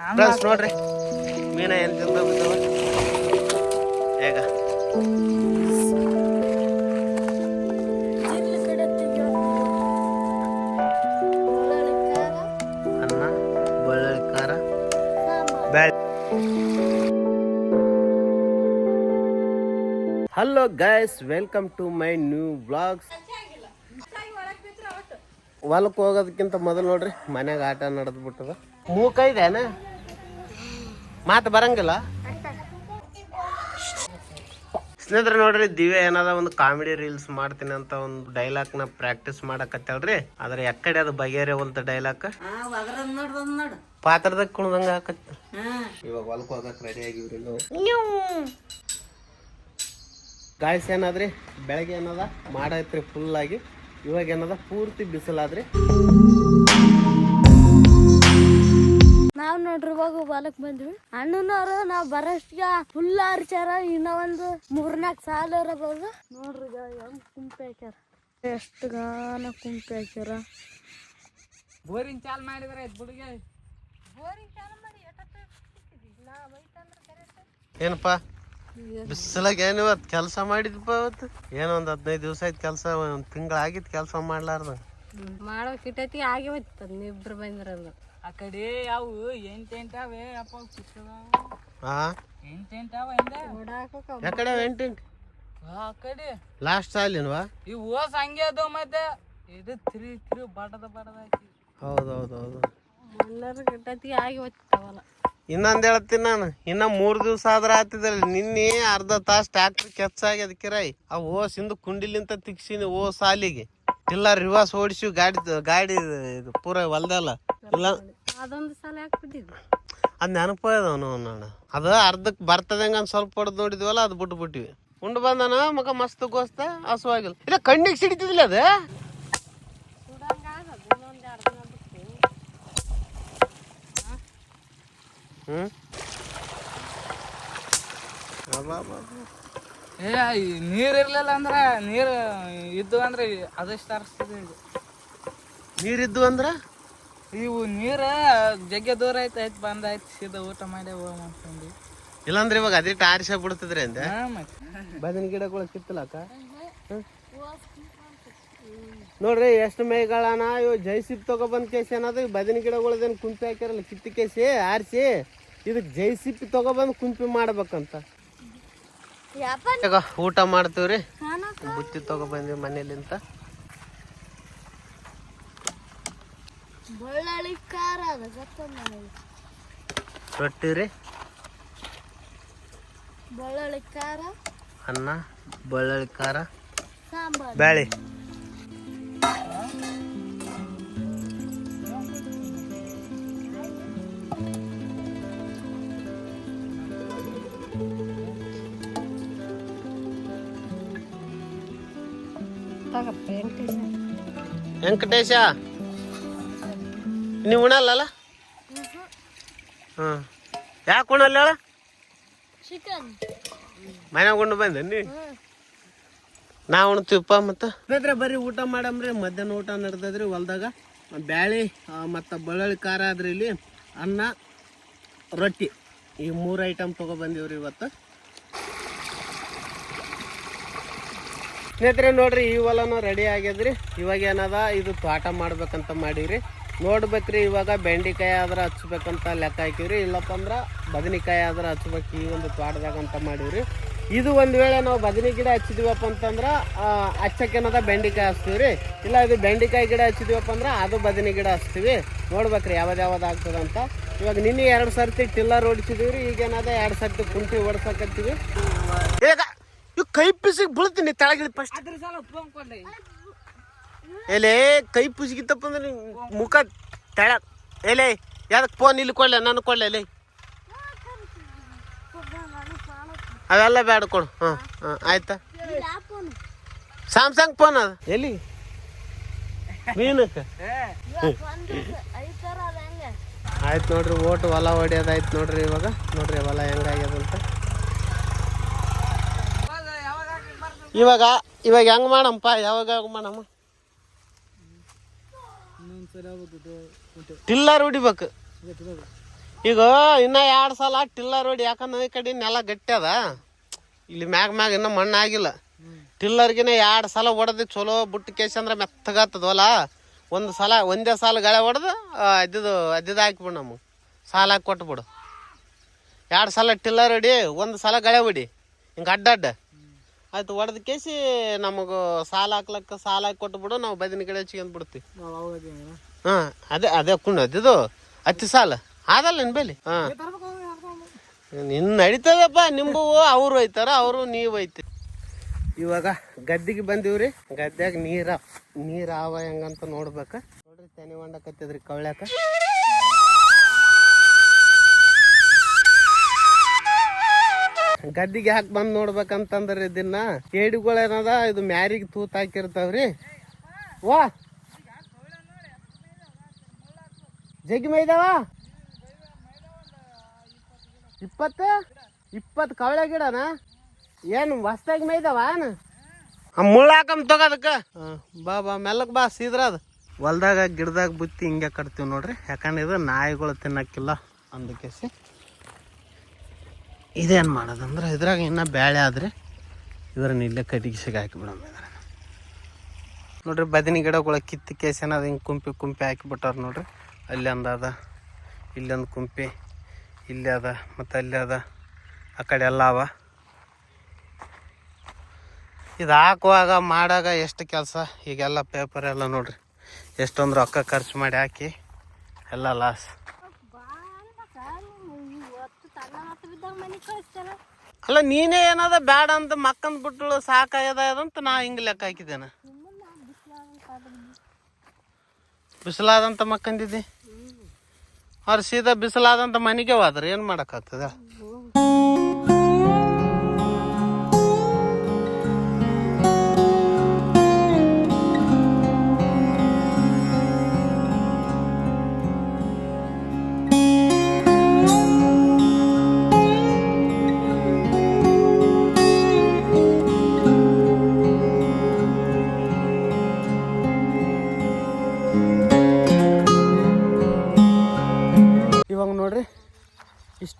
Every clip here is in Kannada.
ಫ್ರೆಂಡ್ಸ್ ನೋಡ್ರಿ. ಮೀನ ಏನು ತಿಂದ ಬಿದ್ದಾವ? ಹೇಗ? ಅನ್ನ ಬೆಳ್ಳುಳ್ಳಿ ಖಾರ. ಬ್ಯಾಳೆ. Hello guys welcome to my new blogs ಹೊಲಕ್ಕೆ ಹೋಗೋದಕ್ಕಿಂತ ಮೊದಲು ನೋಡ್ರಿ ಮನ್ಯಾಗ ಆಟ ನಡೆದ್ ಬಿಟ್ಟದ. ಮೂಕ ಇದೇನ ಮಾತು ಬರಂಗಿಲ್ಲ? ಸ್ನೇಹಿತರೆ ನೋಡ್ರಿ ದಿವ್ಯ ಏನದ ಒಂದು ಕಾಮಿಡಿ ರೀಲ್ಸ್ ಮಾಡ್ತೀನಿ ಅಂತ ಒಂದು ಡೈಲಾಗ್ನ ಪ್ರಾಕ್ಟೀಸ್ ಮಾಡಕತ್ತೇಳ್ರಿ. ಆದ್ರೆ ಎಕ್ಕಡೆ ಅದು ಬಗೆಹರಿಯವಂತ ಡೈಲಾಗ್ ಪಾತ್ರದಾಗ ಕುಣದಂಗ ಹಾಕತ್ ಇವಾಗ ಹೊಲಕ್ ಹೋಗಕ್ ರೆಡಿ ಆಗಿವ್ರಿ ನಾವು. ಗಾಯಸ್ ಏನಾದ್ರಿ? ಬೆಳಗ್ಗೆ ಏನದ? ಮಾಡೈತ್ರಿ ಫುಲ್ ಆಗಿ. ಇವಾಗ ಏನದ? ಪೂರ್ತಿ ಬಿಸಿಲಾದ್ರಿ. ಹೊಲಕ್ ಬಂದ್ವಿ. ಅಣ್ಣನವ್ರು ನಾವ್ ಬರೋಷ್ಟಿಗೆ ಫುಲ್ ಹರಿಸ್ಯಾರ ಇನ್ನ ಒಂದು ಮೂರ್ನಾಲ್ಕು ಸಾಲ ಇರಬಹುದು ನೋಡ್ರಿ ಹೆಂಗ್ ಕುಂಪೆ ಹಾಕ್ಯಾರ. ಎಷ್ಟು ಗಾನ ಕುಂಪೆ ಹಾಕ್ಯಾರ. ಬೋರಿಂಗ್ ಚಾಲ್ ಮಾಡಿದ್ರೆ ಆಯ್ತು ಮಾಡಿ ಏನಪ್ಪ? ಬಿಸಿಲಾಗ ಏನ್ ಇವತ್ತು ಕೆಲಸ ಮಾಡಿದ್ಪ ಇವತ್ತು ಏನೋ ಒಂದು ಹದಿನೈದು ದಿವಸ ಆಯ್ತು ಕೆಲಸ ಒಂದು ತಿಂಗಳಾಗಿತ್ತು ಕೆಲಸ ಮಾಡ್ಲಾರ್ದ. ಮಾಡೋ ಕಿಟತಿ ಆಗಿ ಹೋಯ್ತದ ನೀವಿಬ್ರು ಬಂದ್ರಲ್ಲ. ಆ ಕಡೆ ಅವು ಎಂಟೆಂಟಾವೆ ಅಪ್ಪ ಹಾ ಎಂಟೆಂಟಾವ ಹಿಂದೆ ಯಾಕಡೆ ಎಂಟೆಂಟ್ ಆ ಕಡೆ. ಲಾಸ್ಟ್ ಸಾಲಿನ್ವಾ? ಇವು ಓಸ್ ಹಂಗೆ ಅದು ಮತ್ತೆ. ಇದು ತಿರಿ ತಿರಿ ಬಡದ ಬಡದ ಐತಿ ಹೌದು ಹೌದು ಹೌದು ಎಲ್ಲರೂ ಕಿಟತಿ ಆಗಿ ಹೋಯ್ತಾವಲ್ಲ ಇನ್ನೊಂದ್ ಹೇಳ್ತೀನಿ ನಾನು. ಇನ್ನ ಮೂರ್ ದಿವಸ ಆದ್ರ ಆತಿದ್ರಲ್ಲಿ. ನಿನ್ನೆ ಅರ್ಧ ತಾಸ್ ಟ್ಯಾಕ್ಟರ್ ಕೆಚ್ಚಾಗ್ಯದ ಕಿರಾಯಿ. ಆ ಓಸ್ ಹಿಂದ ಕುಂಡಿಲಿಂತ ತಿಕ್ಸಿನಿ ಓ ಸಾಲಿಗೆ. ಇಲ್ಲ ರಿವರ್ಸ್ ಓಡಿಸಿ ಗಾಡಿ ಗಾಡಿ ಇದು ಪೂರ ಹೊಲ್ದಲ್ಲ. ಇಲ್ಲ ಅದೊಂದು ಸಲ ಹಾಕ್ಬಿಟ್ಟಿದ್ವಿ. ಅದ್ ನೆನಪ ಅವನು ಅಣ್ಣ ಅದು ಅರ್ಧಕ್ ಬರ್ತದಂಗ ಸ್ವಲ್ಪ ಹೊಡೆದ್ ನೋಡಿದ್ವಲ್ಲ ಅದು ಬಿಟ್ಟು ಬಿಟ್ಟಿವಿ. ಉಂಡು ಬಂದನ ಮಗ ಮಸ್ತ್ ಗೋಸ್ತ ಹಸುವಾಗಿಲ್ಲ ಇಲ್ಲ ಕಣ್ಣಿಗೆ ಸಿಡಿತಿದಿಲ್ಲ ಅದ. ಏ ನೀರ್ ಇರ್ಲಿಲ್ಲ ಅಂದ್ರ ನೀರ್ ಇದ್ದು ಅಂದ್ರೆ ಅದಷ್ಟು ತರಿಸ್ತಿದ್ವಿ ಈಗ ನೀರಿದ್ದು ಅಂದ್ರ? ಇವು ನೀರ ಜಗ್ಗೆ ದೂರ ಐತೆ ಆಯ್ತು ಬಂದಾಯ್ತು ಸೀದಾ ಊಟ ಮಾಡಿ ಹೋಗ ಇಲ್ಲಾಂದ್ರೆ ಇವಾಗ ಅದೇ ಆರಿಸ ಬಿಡ್ತದ್ರಿ ಅಂತ ಬದನ ಗಿಡಗಳು ಸಿಕ್ತಲ್ಲ ಅಕ್ಕ? ನೋಡ್ರಿ ಎಷ್ಟು ಮೇಗಳನ? ಇವು ಜೈಸಿಪ್ ತಗೊಬಂದ್ ಕೇಸಿ ಅನ್ನೋದು. ಬದನ ಗಿಡಗಳದೇನು ಕುಂಪಿ ಹಾಕಿರಲ್ಲ ಕಿತ್ತಿ ಕೇಸಿ ಆರಿಸಿ. ಇದಕ್ಕೆ ಜೈಸಿಪ್ ತಗೊಬಂದ್ ಕುಂಪಿ ಮಾಡ್ಬೇಕಂತ. ಊಟ ಮಾಡ್ತೀವ್ರಿ. ಬುತ್ತಿ ತಗೊಬಂದ್ವಿ ಮನೇಲಿಂತ. ಬೆಳ್ಳುಳ್ಳಿ ಖಾರ ಅದ ಗೊತ್ತದ ನನಗೆ ರೊಟ್ಟಿ ರೀ ಬಳ್ಳಾಳಿ ಖಾರ ಅನ್ನ ಬಳ್ಳಾಳಿ ಖಾರ ಸಾಂಬಾರ್. ಬ್ಯಾಳಿ. ವೆಂಕಟೇಶ? ನೀವು ಉಣಲ್ಲ ಹಾಂ ಯಾಕೆ ಉಣಲ್ಲ ಹೇಳ? ಚಿಕನ್ ಮನ್ಯಾಗ ಉಂಡು ಬಂದೆ ನೀ? ನಾ ಉಣ್ತೀವಪ್ಪ ಮತ್ತು? ಬೇದ್ರೆ ಬರೀ ಊಟ ಮಾಡಮ್ರಿ ಮಧ್ಯಾಹ್ನ ಊಟ ನಡ್ದದ್ರಿ ಹೊಲ್ದಾಗ. ಬ್ಯಾಳಿ ಮತ್ತು ಬೆಳ್ಳುಳ್ಳಿ ಖಾರ ಆದ್ರಿ ಇಲ್ಲಿ ಅನ್ನ ರೊಟ್ಟಿ. ಈ ಮೂರು ಐಟಮ್ ತೊಗೊಬಂದೀವ್ರಿ ಇವತ್ತು. ಸ್ನೇಹಿತರೆ ನೋಡ್ರಿ ಈ ಹೊಲನು ರೆಡಿ ಆಗ್ಯದ್ರಿ ಇವಾಗ ಏನದ? ಇದು ತೋಟ ಮಾಡ್ಬೇಕಂತ ಮಾಡೀವ್ರಿ. ನೋಡ್ಬೇಕ್ರಿ ಇವಾಗ ಬೆಂಡಿಕಾಯಿ ಆದ್ರೆ ಹಚ್ಬೇಕಂತ ಲೆಕ್ಕ ಹಾಕಿವ್ರಿ. ಇಲ್ಲಪ್ಪ ಅಂದ್ರೆ ಬದನೆಕಾಯಿ ಆದ್ರೆ ಹಚ್ಬೇಕು ಈ ಒಂದು ತೋಟದಾಗ ಅಂತ ಮಾಡಿವ್ರಿ. ಇದು ಒಂದು ವೇಳೆ ನಾವು ಬದನೆ ಗಿಡ ಹಚ್ಚಿದೀವಪ್ಪ ಅಂತಂದ್ರೆ ಹಚ್ಚಕ್ಕೇನದ ಬೆಂಡಿಕಾಯಿ ಹಚ್ತೀವ್ರಿ. ಇಲ್ಲ ಇದು ಬೆಂಡಿಕಾಯಿ ಗಿಡ ಹಚ್ಚಿದೀವಪ್ಪ ಅಂದ್ರೆ ಅದು ಬದನೆ ಗಿಡ ಹಚ್ತೀವಿ. ನೋಡ್ಬೇಕ್ರಿ ಯಾವ್ದು ಯಾವ್ದು ಆಗ್ತದಂತ ಇವಾಗ ನಿನ್ನೆ ಎರಡು ಸರ್ತಿ ಟಿಲ್ಲರ್ ಈಗ ಈಗೇನದ ಎರಡು ಸರ್ತಿ ಕುಂಟಿ ಓಡಿಸಕತ್ತೀವಿ. ಈಗ ಇವ್ ಕೈ ಪಿಸಿಗೆ ಬೀಳ್ತೀನಿ ತೆಳಗಿಳಿ ಫಸ್ಟ್ ಅದ್ರ ಸಲ ಎಲೆ ಕೈ ಪುಸಿಗಿತ್ತಪ್ಪ ಅಂದ್ರೆ ಮುಖ ತಳ. ಎಲೆ ಯಾವ್ದಕ್ಕೆ ಫೋನ್ ಇಲ್ಲಿ ಕೊಡ್ಲೆ ನಾನು ಕೊಡ್ಲೆ ಎಲೆ. ಅದೆಲ್ಲ ಬೇಡ ಕೊಡು. ಹಾಂ ಹಾಂ ಆಯ್ತಾ? ಸ್ಯಾಮ್ಸಂಗ್ ಫೋನ್ ಅದು. ಎಲ್ಲಿ? ಹೆಂಗೆ ಆಯ್ತು ನೋಡ್ರಿ ಓಟ್ ಹೊಲ ಹೊಡಿಯೋದಾಯ್ತು ನೋಡ್ರಿ ಇವಾಗ. ನೋಡ್ರಿ ಹೊಲ ಹೆಂಗಾಗ್ಯದಂತ ಇವಾಗ ಇವಾಗ ಹೆಂಗ್ ಮಾಡಮ್ಮಪ್ಪ? ಯಾವಾಗ ಯಾವಾಗ ಮಾಡಮ್ಮ? ಟಿಲ್ಲರ್ ಹೊಡಿಬೇಕು. ಈಗ ಇನ್ನ ಎರಡು ಸಲ ಟಿಲ್ಲರ್ ಹೊಡಿ ಯಾಕಂದ್ರೆ ಈ ಕಡೆ ನೆಲ ಗಟ್ಟಿ ಅದ. ಇಲ್ಲಿ ಮ್ಯಾಗ ಮ್ಯಾಗ ಇನ್ನೂ ಮಣ್ಣು ಆಗಿಲ್ಲ. ಟಿಲ್ಲರ್ಗಿನ ಎರಡು ಸಲ ಹೊಡೆದು ಚಲೋ ಬುಟ್ಟು ಕೇಸಿ ಅಂದ್ರೆ ಒಂದು ಸಲ ಒಂದೇ ಸಾಲ ಗಳೆ ಹೊಡೆದು ಅದ್ದದು ಅದ್ದಿದ್ದು ಹಾಕ್ಬಿಡು ನಮ್ಮ. ಸಾಲ ಹಾಕಿ ಕೊಟ್ಬಿಡು. ಎರಡು ಸಲ ಟಿಲ್ಲರ್ ಹೊಡಿ ಒಂದು ಸಲ ಗಳೆ ಹೊಡಿ. ಹಿಂಗೆ ಅಡ್ಡಡ್ಡ ಆಯ್ತು ಹೊಡೆದ ಕೇಸಿ ನಮಗೆ ಸಾಲ ಹಾಕ್ಲಕ್ಕ ಸಾಲ ಹಾಕಿ ಕೊಟ್ಬಿಡು ನಾವು ಬದಿನ ಕಡೆ ಹಚ್ಕೊಂಡ್ ಬಿಡ್ತೀವಿ. ಹಾ ಅದೇ ಅದೇ ಕುಂಡು ಅದಿದು ಹತ್ತಿ ಸಾಲ. ಆದಲ್ಲ ನಿನ್ ಬೇಲಿ? ಹಾ. ನಿನ್ನ ನಡೀತದಪ್ಪ ನಿಂಬು ಅವ್ರು ಒಯ್ತಾರ ಅವರು ನೀವು ಒಯ್ತಿ ಇವಾಗ ಗದ್ದಿಗೆ ಬಂದಿವ್ರಿ ಗದ್ದೆಗೆ ನೀರ ನೀರ್ ಆವ ಹೆಂಗಂತ ನೋಡ್ಬೇಕ. ನೋಡ್ರಿ ತೆನೆ ಹೊಂಡಕತ್ತಿದ್ರಿ ಕವಳ್ಯಾಕ. ಗದ್ದಿಗೆ ಹಾಕಿ ಬಂದ್ ನೋಡ್ಬೇಕಂತಂದ್ರಿ ದಿನ ಏಡಿಗಳೇನದ, ಇದು ಮ್ಯಾರಿಗೆ ತೂತ್ ಹಾಕಿರ್ತಾವ್ರಿ. ವಾ. ಜಗ್ಗಿ ಮೈದಾವ ಇಪ್ಪತ್ತ? ಇಪ್ಪತ್ತು ಕವಳೆ ಗಿಡನ? ಏನು ಹೊಸ್ದಾಗಿ ಮೈದಾವ ಮುಳ್ಳು ಹಾಕಮ್ ತಗೋದಕ್ಕ ಬಾ ಬಾ, ಮೆಲ್ಲಕ್ ಬಾ, ಸೀದ್ರ ಅದು. ಹೊಲ್ದಾಗ ಗಿಡದಾಗ ಬುತ್ತಿ ಹಿಂಗೆ ಕಟ್ತೀವಿ ನೋಡ್ರಿ. ಯಾಕಂದ್ರೆ ಇದು ನಾಯಿಗಳು ತಿನ್ನಕ್ಕಿಲ್ಲ. ಅಂದಕ್ಕೆ ಇದೇನು ಮಾಡೋದಂದ್ರೆ ಇದ್ರಾಗ ಇನ್ನು ಬ್ಯಾಳೆ ಆದರೆ ಇದ್ರನ್ನ ಇಲ್ಲೇ ಕಟ್ಟಿಗೆ ಸಿಗ ಹಾಕಿಬಿಡೋಣ ನೋಡ್ರಿ, ಬದನಿ ಗಿಡಗಳ ಕಿತ್ತು ಕೇಸನ ಅದು ಹಿಂಗೆ ಕುಂಪಿ ಕುಂಪಿ ಹಾಕಿಬಿಟ್ಟಾರ ನೋಡ್ರಿ. ಅಲ್ಲಿ ಅದ ಇಲ್ಲೊಂದು ಕುಂಪಿ, ಇಲ್ಲಿ ಅದ, ಮತ್ತು ಅಲ್ಲಿ ಅದ, ಆ ಕಡೆ ಎಲ್ಲ ಅವ. ಇದು ಹಾಕುವಾಗ ಮಾಡಾಗ ಎಷ್ಟು ಕೆಲಸ? ಈಗೆಲ್ಲ ಪೇಪರ್ ಎಲ್ಲ ನೋಡ್ರಿ, ಎಷ್ಟೊಂದು ರೊಕ್ಕ ಖರ್ಚು ಮಾಡಿ ಹಾಕಿ, ಎಲ್ಲ ಲಾಸ್ ಇವತ್ತು ತನ್ನ ಹತ್ತು ಬಿದ್ದಾಗ ಮನೆ ಕಳಿಸ್ತಾರ ಅಲ್ಲ ನೀನೇ ಏನದ ಬ್ಯಾಡ ಅಂತ ಮಕ್ಕಂದ್ ಬಿಟ್ಟು ಸಾಕಾಗ್ಯದ ಅಂತ ನಾ ಹಿಂಗೆ ಲೆಕ್ಕ ಹಾಕಿದ್ದೇನೆ. ಬಿಸಿಲಾದಂತ ಮಕ್ಕಂದಿದ್ದಿ? ಅವ್ರ ಸೀದಾ ಬಿಸಿಲಾದಂತ ಮನೆಗೆ ಹೋದ್ರ ಏನು ಮಾಡೋಕ್ಕಾಗ್ತದ?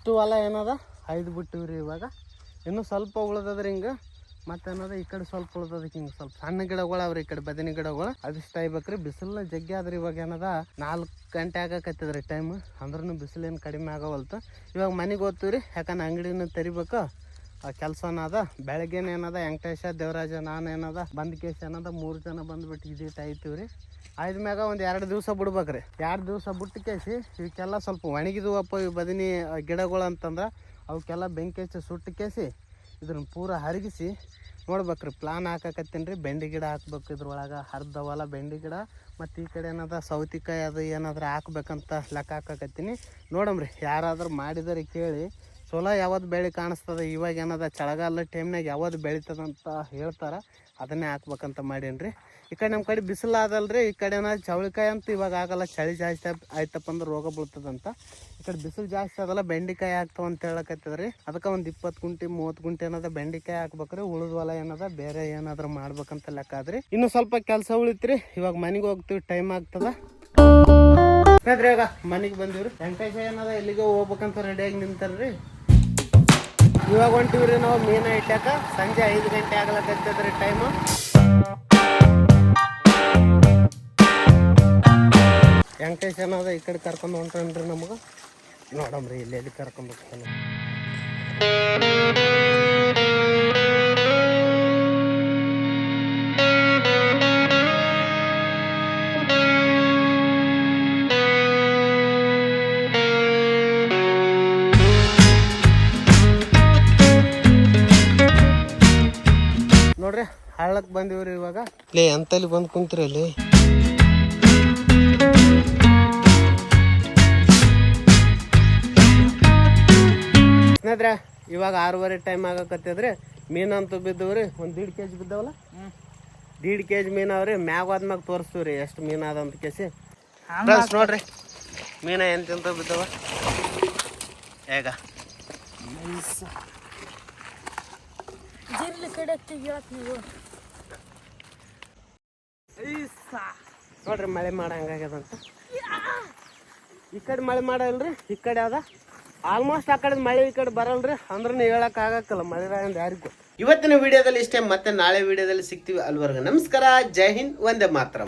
ಇಷ್ಟು ಹೊಲ ಏನದ? ಐದು ಬಿಟ್ಟಿವ್ರಿ ಇವಾಗ. ಇನ್ನೂ ಸ್ವಲ್ಪ ಉಳ್ದದ್ರಿ ಹಿಂಗೆ. ಮತ್ತೆ ಏನದ, ಈ ಕಡೆ ಸ್ವಲ್ಪ ಉಳ್ದದಕ್ಕೆ ಹಿಂಗೆ ಸ್ವಲ್ಪ ಸಣ್ಣ ಗಿಡಗಳು ಅವ್ರಿ, ಈ ಕಡೆ ಬದನೆ ಗಿಡಗಳು. ಅದಿಷ್ಟ ಆಗ್ಬೇಕ್ರಿ ಬಿಸಿಲು ಜಗ್ಗಿ ಆದ್ರಿ ಇವಾಗ ಏನದ? ನಾಲ್ಕು ಗಂಟೆ ಆಗಕತ್ತದ್ರಿ ಟೈಮ್ ಅಂದ್ರೂ ಬಿಸಿಲೇನು ಕಡಿಮೆ ಆಗವಲ್ತು. ಇವಾಗ ಮನೆಗೆ ಓದ್ತೀವ್ರಿ ಯಾಕಂದ್ರೆ ಅಂಗಡಿನ ತೆರಿಬೇಕು. ಆ ಕೆಲಸನ ಅದ. ಬೆಳಗ್ಗೆನ ಏನದ, ವೆಂಕಟೇಶ, ದೇವರಾಜ, ನಾನು ಏನದ ಬಂದ್ ಕೇಸ್ ಏನದ, ಮೂರು ಜನ ಬಂದ್ಬಿಟ್ಟು ಇದೀಟ್ ಆಯ್ತೀವ್ರಿ ಮ್ಯಾಗ ಒಂದು ಎರಡು ದಿವಸ ಬಿಡ್ಬೇಕ್ರಿ. ಎರಡು ದಿವಸ ಬಿಟ್ಟು ಕೇಸಿ ಇವಕ್ಕೆಲ್ಲ ಸ್ವಲ್ಪ ಒಣಗಿದವಪ್ಪ ಇವು ಬದನಿ ಗಿಡಗಳು ಅಂತಂದ್ರೆ ಅವಕ್ಕೆಲ್ಲ ಬೆಂಕಿ ಹಚ್ಚಿ ಸುಟ್ಟು ಕೇಸಿ ಇದನ್ನ ಪೂರ ಹರಗಿಸಿ ನೋಡ್ಬೇಕ್ರಿ. ಪ್ಲಾನ್ ಹಾಕಕತ್ತೀನಿ ರೀ ಬೆಂಡಿ ಗಿಡ ಹಾಕ್ಬೇಕು ಇದ್ರೊಳಗೆ ಹರಿದವಲ್ಲ ಬೆಂಡಿ ಗಿಡ. ಮತ್ತು ಈ ಕಡೆ ಏನದ, ಸೌತಿಕಾಯಿ ಅದು ಏನಾದ್ರೂ ಹಾಕ್ಬೇಕಂತ ಲೆಕ್ಕ ಹಾಕಕತ್ತೀನಿ. ನೋಡಮ್ರಿ, ಯಾರಾದ್ರೂ ಮಾಡಿದರೆ ಕೇಳಿ. ಚಲೋ ಯಾವತ್ತು ಬೆಳೆ ಕಾಣಿಸ್ತದೆ? ಇವಾಗ ಏನದ? ಚಳಗಾಲ ಟೈಮ್ನಾಗ ಯಾವತ್ತು ಬೆಳಿತದಂತ ಹೇಳ್ತಾರೆ. ಅದನ್ನೇ ಹಾಕ್ಬೇಕಂತ ಮಾಡೀನಿ ಈ ಕಡೆ ನಮ್ಮ ಕಡೆ ಬಿಸಿಲು ಆದಲ್ರಿ. ಈ ಕಡೆ ಏನಾದ್ರು ಚವಳಿಕಾಯಿ ಅಂತ ಇವಾಗ ಆಗಲ್ಲ. ಚಳಿ ಜಾಸ್ತಿ ಆಯ್ತಪ್ಪ ಅಂದ್ರೆ ರೋಗ ಬೀಳ್ತದಂತ. ಈ ಕಡೆ ಬಿಸಿಲು ಜಾಸ್ತಿ ಅದಲ್ಲ, ಬೆಂಡೆಕಾಯಿ ಆಗ್ತಾವ ಅಂತ ಹೇಳಕತ್ತದ್ರಿ. ಅದಕ್ಕೆ ಒಂದು ಇಪ್ಪತ್ತು ಗುಂಟೆ, ಮೂವತ್ತು ಗುಂಟೆ ಏನದ ಬೆಂಡಿಕಾಯಿ ಹಾಕ್ಬೇಕ್ರಿ. ಉಳಿದ ಹೊಲ ಏನದ? ಬೇರೆ ಏನಾದ್ರು ಮಾಡ್ಬೇಕಂತ ಲೆಕ್ಕ ಆದ್ರಿ ಇನ್ನು ಸ್ವಲ್ಪ ಕೆಲಸ ಉಳಿತ್ರಿ. ಇವಾಗ ಮನೆಗೆ ಹೋಗ್ತೀವಿ. ಟೈಮ್ ಆಗ್ತದ. ಸ್ನೇಹಿತರೆ ಇವಾಗ ಮನೆಗೆ ಬಂದಿವ್ರಿ. ವೆಂಕಟೇಶ ಏನದ? ಎಲ್ಲಿಗೆ ಹೋಗ್ಬೇಕಂತ ರೆಡಿಯಾಗಿ ನಿಂತಾರ್ರಿ. ಇವಾಗ ಹೊಂಟಿವ್ರಿ ನಾವು ಮೀನ ಇಟ್ಟಾಕ ಸಂಜೆ ಐದು ಗಂಟೆ ಆಗ್ಲಕತ್ತದ್ರಿ ಟೈಮು ವೆಂಕಟೇಶ್ ಅದ ಈ ಕಡೆ ಕರ್ಕೊಂಡು ಹೊಂಟ್ರಿ ನಮಗೆ? ನೋಡಮ್ರಿ, ಇಲ್ಲಿ ಎಲ್ಲಿ ಕರ್ಕೊಂಡು ಹೋಗ್ತಾನೆ. ಹಳ್ಳಕ್ ಬಂದಿವ್ರಿ ಇವಾಗ? ಲೇ ಅಂತಲ್ಲಿ ಬಂದು ಕುಂತ್ರಿ ಅಲ್ಲಿ. ಸ್ನೇಹಿತರೆ ಇವಾಗ ಆರೂವರೆ ಟೈಮ್ ಆಗಕತ್ತದ್ರಿ ಮೀನಂತೂ ಬಿದ್ದವ್ರಿ. ಒಂದು ದೀಡ್ ಕೆ ಜಿ ಬಿದ್ದವಲ್ಲ? ದೀಡ್ ಕೆ ಜಿ ಮೀನು ಅವ್ರಿ. ಮ್ಯಾಗ ಆದ್ಮ್ಯಾಗ ತೋರಿಸ್ತೀವ್ರಿ ಎಷ್ಟು ಮೀನು ಅದಂತ ಕೇಸಿ. ಫ್ರೆಂಡ್ಸ್ ನೋಡ್ರಿ. ಮೀನ ಎಂತೆಂತ ಬಿದ್ದಾವ? ಹೇಗ? ಜಿರ್ಲಿ ಕಡೆ ನೀವು. ನೋಡ್ರಿ ಮಳೆ ಮಾಡ ಹಂಗಾಗ್ಯದಂತ ಈ ಕಡೆ ಮಳೆ ಮಾಡಲ್ರಿ, ಈ ಕಡೆ ಅದ. ಆಲ್ಮೋಸ್ಟ್ ಆ ಕಡೆ ಮಳೆ ಈ ಕಡೆ ಬರಲ್ರಿ, ಅಂದ್ರೆ ಹೇಳಕ್ ಆಗಕ್ಕಲ್ಲ ಮಳೆ ಯಾರಿಗೂ. ಇವತ್ತಿನ ವಿಡಿಯೋದಲ್ಲಿ ಇಷ್ಟೇ, ಮತ್ತೆ ನಾಳೆ ವಿಡಿಯೋದಲ್ಲಿ ಸಿಗ್ತೀವಿ ಅಲ್ವರ್ಗ. ನಮಸ್ಕಾರ, ಜೈ ಹಿಂದ್ ಒಂದೇ ಮಾತ್ರ.